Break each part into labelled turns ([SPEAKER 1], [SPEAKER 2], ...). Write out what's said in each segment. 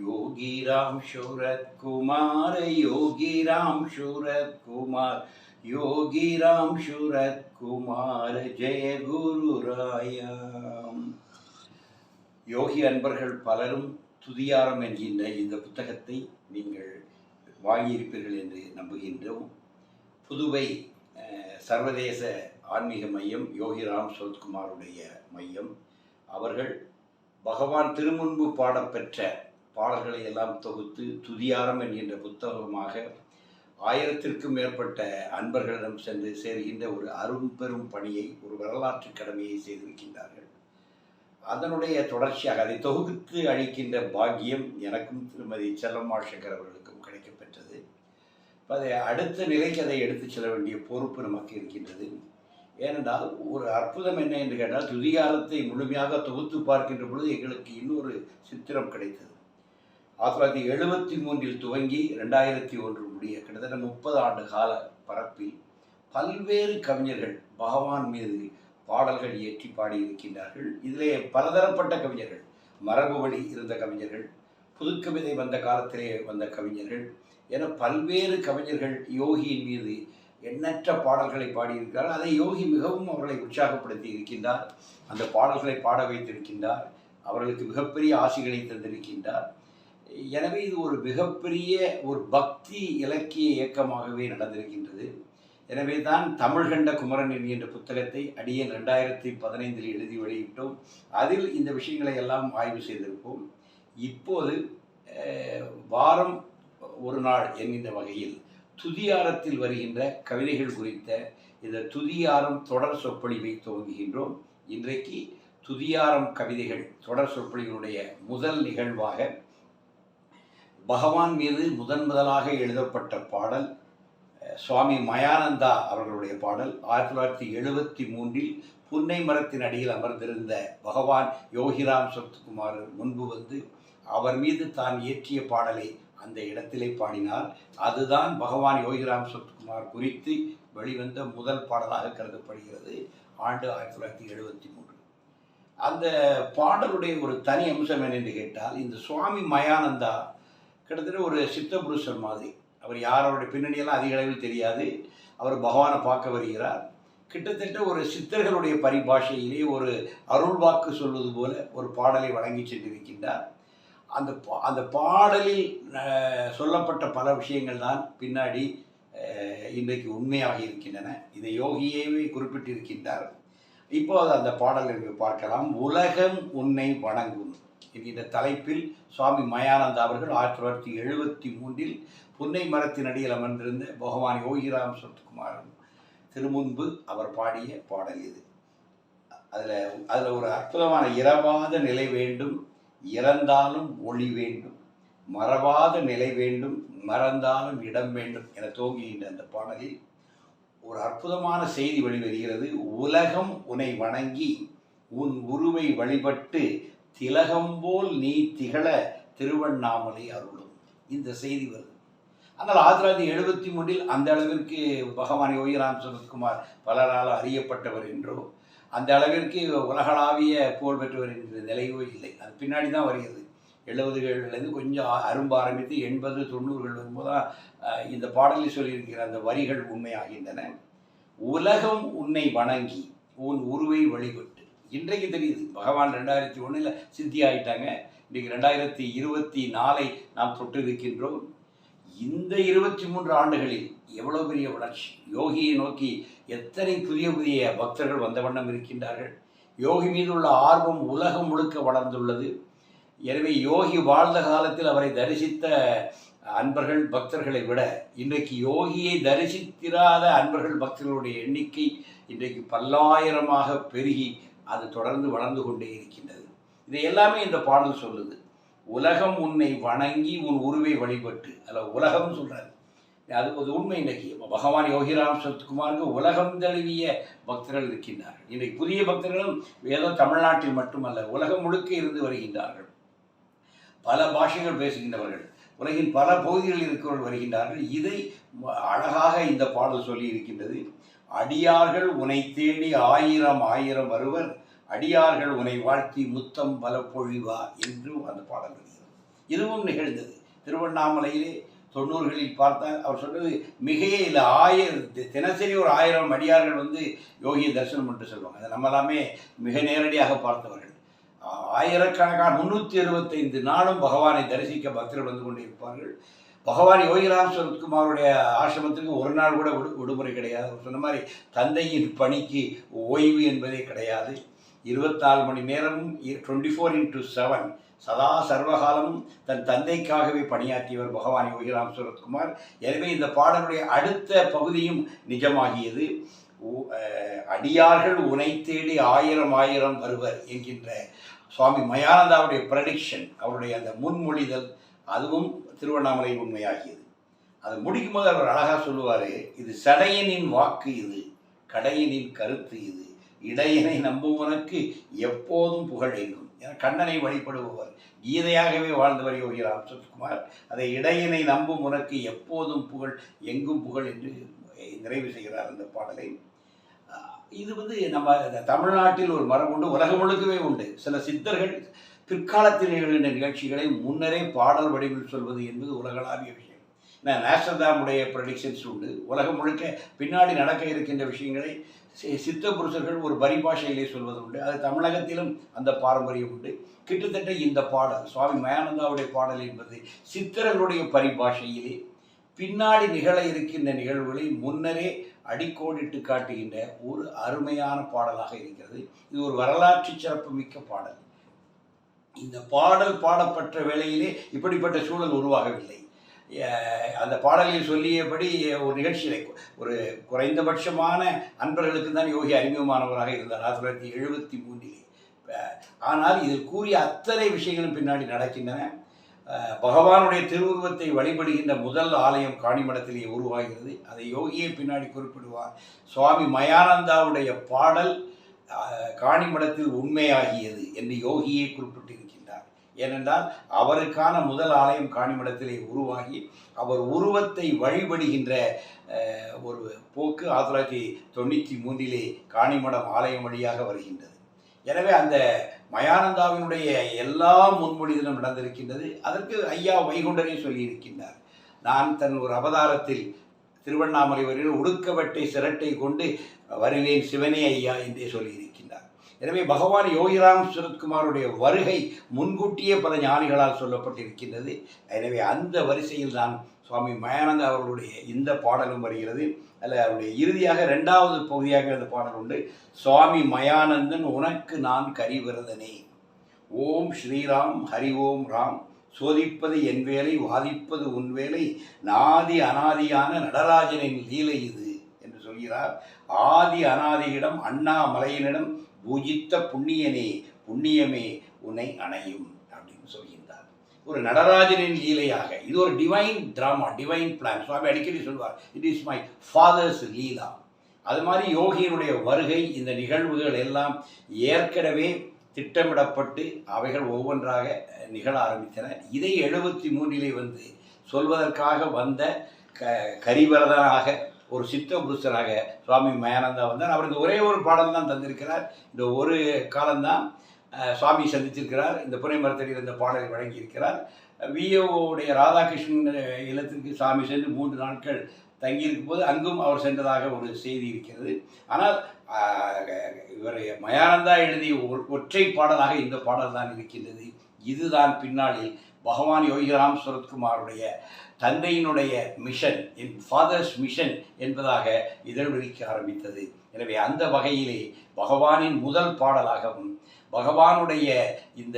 [SPEAKER 1] योगी राम शूरत कुमार योगी राम शूरत कुमार योगी राम शूरत कुमार ஜெய குரு ராயாம் யோகி அன்பர்கள் பலரும் துதியாரம் என்கின்ற இந்த புத்தகத்தை நீங்கள் வாங்கியிருப்பீர்கள் என்று நம்புகின்றோம் புதுவை அஹ், சர்வதேச ஆன்மீக மையம் யோகிராம் சரத்குமாருடைய மையம் அவர்கள் பகவான் திருமுன்பு பாடப்பெற்ற பாடல்களை எல்லாம் தொகுத்து துதியாரம் என்கின்ற புத்தகமாக ஆயிரத்திற்கும் மேற்பட்ட அன்பர்களிடம் சென்று சேர்கின்ற ஒரு அரும்பெரும் பணியை ஒரு வரலாற்று கடமையை செய்திருக்கின்றார்கள். அதனுடைய தொடர்ச்சியாக அதை தொகுத்து அளிக்கின்ற பாக்கியம் எனக்கும் திருமதி செல்லம்மா சங்கர் அவர்களுக்கும் கிடைக்கப்பெற்றது. இப்போ அதை அடுத்த நிலைக்கு அதை எடுத்துச் செல்ல வேண்டிய பொறுப்பு நமக்கு இருக்கின்றது. ஏனென்றால் ஒரு அற்புதம் என்ன என்று கேட்டால் துதிகாரத்தை முழுமையாக தொகுத்து பார்க்கின்ற பொழுது எங்களுக்கு இன்னொரு சித்திரம் கிடைத்தது. ஆயிரத்தி தொள்ளாயிரத்தி எழுபத்தி மூன்றில் துவங்கி ரெண்டாயிரத்தி ஒன்று முடிய கிட்டத்தட்ட முப்பது ஆண்டு கால பரப்பில் பல்வேறு கவிஞர்கள் பகவான் மீது பாடல்கள் இயற்றி பாடியிருக்கின்றார்கள். இதிலே பலதரப்பட்ட கவிஞர்கள் மரபு வழி இருந்த கவிஞர்கள் புதுக்கவிதை வந்த காலத்திலே வந்த கவிஞர்கள் என பல்வேறு கவிஞர்கள் யோகியின் மீது எண்ணற்ற பாடல்களை பாடியிருக்கிறார். அதை யோகி மிகவும் அவர்களை உற்சாகப்படுத்தி இருக்கின்றார். அந்த பாடல்களை பாட வைத்திருக்கின்றார். அவர்களுக்கு மிகப்பெரிய ஆசைகளை தந்திருக்கின்றார். எனவே இது ஒரு மிகப்பெரிய ஒரு பக்தி இலக்கிய இயக்கமாகவே நடந்திருக்கின்றது. எனவே தான் தமிழ் கண்ட குமரன் என்கின்ற புத்தகத்தை அடியன் ரெண்டாயிரத்தி பதினைந்தில் எழுதி வெளியிட்டோம். அதில் இந்த விஷயங்களை எல்லாம் ஆய்வு செய்திருப்போம். இப்போது வாரம் ஒரு நாள் என்கின்ற வகையில் துதியாரத்தில் வருகின்ற கவிதைகள் குறித்த இந்த துதியாரம் தொடர் சொற்பொழிவை துவங்குகின்றோம். இன்றைக்கு துதியாரம் கவிதைகள் தொடர் சொற்பொழிவினுடைய முதல் நிகழ்வாக பகவான் மீது முதன் முதலாக எழுதப்பட்ட பாடல் சுவாமி மயானந்தா அவர்களுடைய பாடல். ஆயிரத்தி தொள்ளாயிரத்தி எழுபத்தி மூன்றில் புன்னை மரத்தின் அடியில் அமர்ந்திருந்த பகவான் யோகிராம் சத்குமார் முன்பு வந்து அவர் மீது தான் இயற்றிய பாடலை அந்த இடத்திலே பாடினார். அதுதான் பகவான் யோகிராம் சத்குமார் குறித்து வெளிவந்த முதல் பாடலாக கருதப்படுகிறது. ஆண்டு ஆயிரத்தி தொள்ளாயிரத்தி எழுபத்தி மூன்று. அந்த பாடலுடைய ஒரு தனி அம்சம் என்னென்று கேட்டால் இந்த சுவாமி மயானந்தா கிட்டத்தட்ட ஒரு சித்த புருஷர் மாதிரி. அவர் யாரோடைய பின்னணியெல்லாம் அதிக அளவில் தெரியாது. அவர் பகவானை பார்க்க வருகிறார். கிட்டத்தட்ட ஒரு சித்தர்களுடைய பரிபாஷையிலே ஒரு அருள் வாக்கு சொல்வது போல ஒரு பாடலை வழங்கி சென்றிருக்கின்றார். அந்த பா- அந்த பாடலில் சொல்லப்பட்ட பல விஷயங்கள் தான் பின்னாடி இன்றைக்கு உண்மையாக இருக்கின்றன. இதை யோகியேவே குறிப்பிட்டிருக்கின்றார். இப்போது அந்த பாடலை பார்க்கலாம். உலகம் உன்னை வணங்கும். என்கிற தலைப்பில் சுவாமி மயானந்தா அவர்கள் ஆயிரத்தி தொள்ளாயிரத்தி எழுபத்தி மூன்றில் புன்னை மரத்தின் அடியில் அமர்ந்திருந்த பகவான் யோகிராம் சத்குமாரன் திருமுன்பு அவர் பாடிய பாடல் இது. அதில் அதில் ஒரு அற்புதமான இரவாத நிலை வேண்டும் இறந்தாலும் ஒளி வேண்டும் மறவாத நிலை வேண்டும் மறந்தாலும் இடம் வேண்டும் என துவங்குகின்ற அந்த பாடலில் ஒரு அற்புதமான செய்தி வெளிவருகிறது. உலகம் உன்னை வணங்கி உன் உருவை வழிபட்டு திலகம்போல் நீ திகழ திருவண்ணாமலை அருளும். இந்த செய்தி வருது. ஆனால் ஆயிரத்தி தொள்ளாயிரத்தி எழுபத்தி மூன்றில் அந்த அளவிற்கு பகவான் யோகிராம் சரத்குமார் பலரால் அறியப்பட்டவர் என்றோ அந்த அளவிற்கு உலகளாவிய புகழ் பெற்றவர் என்ற நிலையோ இல்லை. அது பின்னாடி தான் வருகிறது. எழுபதுகள்லேருந்து கொஞ்சம் அரும்ப ஆரம்பித்து எண்பது தொண்ணூறுகள் வரும்போது தான் இந்த பாடலில் சொல்லியிருக்கிற அந்த வரிகள் உண்மையாகின்றன. உலகம் உன்னை வணங்கி உன் உருவை வழிபட்டு இன்றைக்கு தெரியுது. பகவான் ரெண்டாயிரத்தி ஒன்றில் சித்தி ஆயிட்டாங்க. இன்றைக்கு ரெண்டாயிரத்தி இருபத்தி நாலை நாம் தொட்டு இருக்கின்றோம் இந்த இருபத்தி மூன்று ஆண்டுகளில் எவ்வளோ பெரிய வளர்ச்சி? யோகியை நோக்கி எத்தனை புதிய புதிய பக்தர்கள் வந்த வண்ணம் இருக்கின்றார்கள்? யோகி மீது உள்ள ஆர்வம் உலகம் முழுக்க வளர்ந்துள்ளது. எனவே யோகி வாழ்ந்த காலத்தில் அவரை தரிசித்த அன்பர்கள் பக்தர்களை விட இன்றைக்கு யோகியை தரிசித்திராத அன்பர்கள் பக்தர்களுடைய எண்ணிக்கை இன்றைக்கு பல்லாயிரமாக பெருகி அது தொடர்ந்து வளர்ந்து கொண்டே இருக்கின்றது. இதை எல்லாமே இந்த பாடல் சொல்லுது. உலகம் உன்னை வணங்கி உன் உருவை வழிபட்டு. அல்ல உலகம் சொல்றாரு. அது ஒரு உண்மை இன்னைக்கு. பகவான் யோகிராம் சத்குமாருக்கு உலகம் தழுவிய பக்தர்கள் இருக்கின்றார்கள். இன்றைக்கு புதிய பக்தர்களும் ஏதோ தமிழ்நாட்டில் மட்டுமல்ல உலகம் முழுக்க இருந்து வருகின்றார்கள். பல பாஷைகள் பேசுகின்றவர்கள் உலகின் பல பகுதிகளில் இருக்கிறவர்கள் வருகின்றார்கள். இதை அழகாக இந்த பாடல் சொல்லி இருக்கின்றது. அடியார்கள் உனை தேடி ஆயிரம் ஆயிரம் வருவர். அடியார்கள் உனை வாழ்த்தி முத்தம் பல பொழிவா என்றும் அந்த பாடல் வருகிறது. இதுவும் நிகழ்ந்தது. திருவண்ணாமலையிலே தொண்ணூறுகளில் பார்த்தால் அவர் சொன்னது மிகையே இல்லை ஆயிரம் தி- தினசரி ஒரு ஆயிரம் அடியார்கள் வந்து யோகிய தரிசனம் என்று சொல்லுவாங்க. அதை நம்ம எல்லாமே மிக நேரடியாக பார்த்தவர்கள். ஆயிரக்கணக்கான முன்னூற்றி அறுபத்தைந்து நாளும் பகவானை தரிசிக்க பக்தர்கள் வந்து கொண்டிருப்பார்கள். பகவான் யோகிராம் சரத்குமாருடைய ஆசிரமத்துக்கு ஒரு நாள் கூட விடு விடுமுறை கிடையாது. சொன்ன மாதிரி தந்தையின் பணிக்கு ஓய்வு என்பதே கிடையாது. இருபத்தாலு மணி நேரமும் டுவெண்ட்டி ஃபோர் இன்ட்டு செவன் சதா சர்வகாலமும் தன் தந்தைக்காகவே பணியாற்றியவர் பகவான் யோகிராம் சரத்குமார். எனவே இந்த பாடலுடைய அடுத்த பகுதியும் நிஜமாகியது. அடியார்கள் உனை தேடி ஆயிரம் ஆயிரம் வருவர் என்கின்ற சுவாமி மயானந்தாவுடைய ப்ரடிக்ஷன் அவருடைய அந்த முன்மொழிதல் அதுவும் திருவண்ணாமலை உண்மையாகியது. அது முடிக்கும் போது அவர் அழகாக சொல்லுவார் இது சடையனின் வாக்கு இது கடையனின் கருத்து இது. இடையனை நம்புவனுக்கு எப்போதும் புகழ் எங்கும் என கண்ணனை வழிபடுபவர். கீதையாகவே வாழ்ந்தவர் யோகி ராம் அதை இடையனை நம்பும் உனக்கு எப்போதும் புகழ் எங்கும் புகழ் என்று நிறைவு செய்கிறார் அந்த பாடலை. இது வந்து நம்ம இந்த தமிழ்நாட்டில் ஒரு மரபு உண்டு உலகம் முழுக்கவே உண்டு. சில சித்தர்கள் பிற்காலத்தில் நிகழ்கின்ற நிகழ்ச்சிகளை முன்னரே பாடல் வடிவில் சொல்வது என்பது உலகளாவிய விஷயம். நான் நேஷனதாமுடைய ப்ரடிக்ஷன்ஸ் உண்டு. உலகம் முழுக்க பின்னாடி நடக்க இருக்கின்ற விஷயங்களை சி- சித்த புருஷர்கள் ஒரு பரிபாஷையிலே சொல்வது உண்டு. அது தமிழகத்திலும் அந்த பாரம்பரியம் உண்டு. கிட்டத்தட்ட இந்த பாடல் சுவாமி மயானந்தாவுடைய பாடல் என்பது சித்தர்களுடைய பரிபாஷையிலே பின்னாடி நிகழ இருக்கின்ற நிகழ்வுகளை முன்னரே அடிக்கோடிட்டு காட்டுகின்ற ஒரு அருமையான பாடலாக இருக்கிறது. இது ஒரு வரலாற்று சிறப்புமிக்க பாடல். இந்த பாடல் பாடப்பட்ட வேளையிலே இப்படிப்பட்ட சூழல் உருவாகவில்லை. அந்த பாடலில் சொல்லியபடி ஒரு நிகழ்ச்சியிலே ஒரு குறைந்தபட்சமான அன்பர்களுக்கு தான் யோகி அறிமுகமானவராக இருந்தார் ஆயிரத்தி தொள்ளாயிரத்தி எழுபத்தி மூன்றிலே. ஆனால் இதில் கூறிய அத்தனை விஷயங்களும் பின்னாடி நடக்கின்றன. பகவானுடைய திருவுருவத்தை வழிபடுகின்ற முதல் ஆலயம் காணிமடத்திலே உருவாகிறது. அதை யோகியே பின்னாடி குறிப்பிடுவார். சுவாமி மயானந்தாவுடைய பாடல் காணிமடத்தில் உண்மையாகியது என்று யோகியை குறிப்பிட்டிருக்கின்றார். ஏனென்றால் அவருக்கான முதல் ஆலயம் காணிமடத்திலே உருவாகி அவர் உருவத்தை வழிபடுகின்ற ஒரு போக்கு ஆயிரத்தி தொள்ளாயிரத்தி தொண்ணூற்றி மூன்றிலே காணிமடம் ஆலயம் வழியாக வருகின்றது. எனவே அந்த மயானந்தாவினுடைய எல்லா முன்மொழிதலும் நடந்திருக்கின்றது. அதற்கு ஐயா வைகுண்டனே சொல்லியிருக்கின்றார். நான் தன் ஒரு அவதாரத்தில் திருவண்ணாமலை வரையில் உடுக்கவட்டை சிரட்டை கொண்டு வருவேன் சிவனே ஐயா என்றே சொல்லியிருக்கின்றார். எனவே பகவான் யோகிராம் சுரத்குமாருடைய வருகை முன்கூட்டியே பல ஞானிகளால் சொல்லப்பட்டிருக்கின்றது. எனவே அந்த வரிசையில் தான் சுவாமி மயானந்த அவர்களுடைய இந்த பாடலும் வருகிறது. அல்ல அவருடைய இறுதியாக ரெண்டாவது பகுதியாக இந்த பாடல் உண்டு. சுவாமி மயானந்தன் உனக்கு நான் கரிவிரதனே. ஓம் ஸ்ரீராம் ஹரி ஓம் ராம். சோதிப்பது என் வேலை வாதிப்பது உன் வேலை. நாதி அனாதியான நடராஜனின் லீலை இது. சொல்கிறார். ஆதி அனாதியிடம் அண்ணாமலையினிடம் பூஜித்த புண்ணியனே புண்ணியமே உன்னை அணையும் அப்படின்னு சொல்கின்றார். ஒரு நடராஜனின் லீலையாக இது ஒரு divine drama divine plan Swami அடிக்கடி சொல்வார் it is my father's leela அது மாதிரி யோகியினுடைய வருகை இந்த நிகழ்வுகள் எல்லாம் ஏற்கனவே திட்டமிடப்பட்டு அவைகள் ஒவ்வொன்றாக நிகழ ஆரம்பித்தன. இதை எழுபத்தி மூன்றிலே வந்து சொல்வதற்காக வந்த க கரிவரதனாக ஒரு சித்த புருஷராக சுவாமி மயானந்தா வந்தார். அவருக்கு ஒரே ஒரு பாடல் தான் தந்திருக்கிறார். இந்த ஒரு காலம்தான் சுவாமி சந்தித்திருக்கிறார் இந்த புனை மரத்தடியில் இந்த பாடலை வழங்கியிருக்கிறார். விஏஓடைய ராதாகிருஷ்ணன் இல்லத்திற்கு சாமி சென்று மூன்று நாட்கள் தங்கியிருக்கும் போது அங்கும் அவர் சென்றதாக ஒரு செய்தி இருக்கிறது. ஆனால் இவருடைய இவர் மயானந்தா எழுதிய ஒற்றை பாடலாக இந்த பாடல் தான் இருக்கின்றது. இதுதான் பின்னாளில் பகவான் யோகிராம் சுரத்குமாருடைய தந்தையினுடைய மிஷன் என் ஃபாதர்ஸ் மிஷன் என்பதாக இதழ் விரிக்க ஆரம்பித்தது. எனவே அந்த வகையிலே பகவானின் முதல் பாடலாகவும் பகவானுடைய இந்த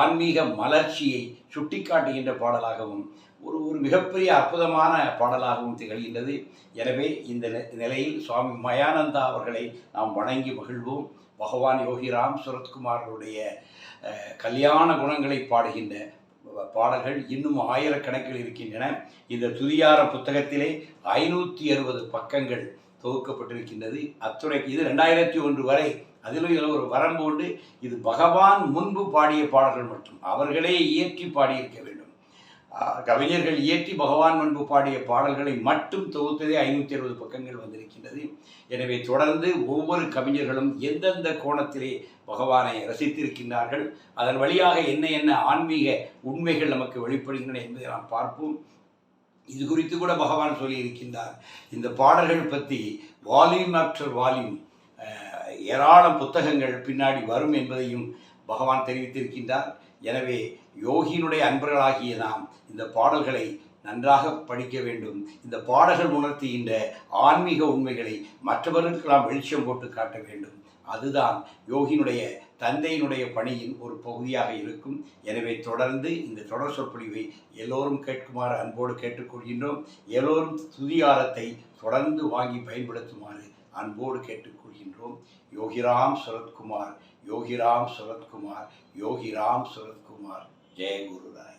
[SPEAKER 1] ஆன்மீக மலர்ச்சியை சுட்டிக்காட்டுகின்ற பாடலாகவும் ஒரு ஒரு மிகப்பெரிய அற்புதமான பாடலாகவும் திகழ்கின்றது. எனவே இந்த நிலையில் சுவாமி மயானந்தா அவர்களை நாம் வணங்கி மகிழ்வோம். பகவான் யோகிராம் சுரத்குமார்களுடைய கல்யாண குணங்களை பாடுகின்ற பாடல்கள் இன்னும் ஆயிரக்கணக்கில் இருக்கின்றன. இந்த துதியார புத்தகத்திலே ஐநூற்றி அறுபது பக்கங்கள் தொகுக்கப்பட்டிருக்கின்றது. அத்துறை இது ரெண்டாயிரத்தி ஒன்று வரை அதிலும் இதில் ஒரு வரம்பு உண்டு. இது பகவான் முன்பு பாடிய பாடல்கள் மட்டும். அவர்களே இயற்றி பாடியிருக்க வேண்டும். கவிஞர்கள் இயற்றி பகவான் முன்பு பாடிய பாடல்களை மட்டும் தொகுத்ததே ஐநூற்றி அறுபது பக்கங்கள் வந்திருக்கின்றது. எனவே தொடர்ந்து ஒவ்வொரு கவிஞர்களும் எந்தெந்த கோணத்திலே பகவானை ரசித்திருக்கின்றார்கள் அதன் வழியாக என்ன என்ன ஆன்மீக உண்மைகள் நமக்கு வெளிப்படுகின்றன என்பதை நாம் பார்ப்போம். இது குறித்து கூட பகவான் சொல்லியிருக்கின்றார். இந்த பாடல்கள் பற்றி வால்யூம் ஆஃப்டர் வால்யூம் ஏராளம் புத்தகங்கள் பின்னாடி வரும் என்பதையும் பகவான் தெரிவித்திருக்கின்றார். எனவே யோகியினுடைய அன்பர்களாகிய நாம் இந்த பாடல்களை நன்றாக படிக்க வேண்டும். இந்த பாடல்கள் உணர்த்துகின்ற ஆன்மீக உண்மைகளை மற்றவர்களுக்கு நாம் வெளிச்சம் போட்டு காட்ட வேண்டும். அதுதான் யோகினுடைய தந்தையினுடைய பணியின் ஒரு பகுதியாக இருக்கும். எனவே தொடர்ந்து இந்த தொடர் சொற்பொழிவை எல்லோரும் கேட்குமாறு அன்போடு கேட்டுக்கொள்கின்றோம். எல்லோரும் துதியாரத்தை தொடர்ந்து வாங்கி பயன்படுத்துமாறு அன்போடு கேட்டுக்கொள்கின்றோம். யோகிராம் சுரத்குமார் யோகிராம் சுரத்குமார் யோகிராம் சுரத்குமார். ஜெய குருராய்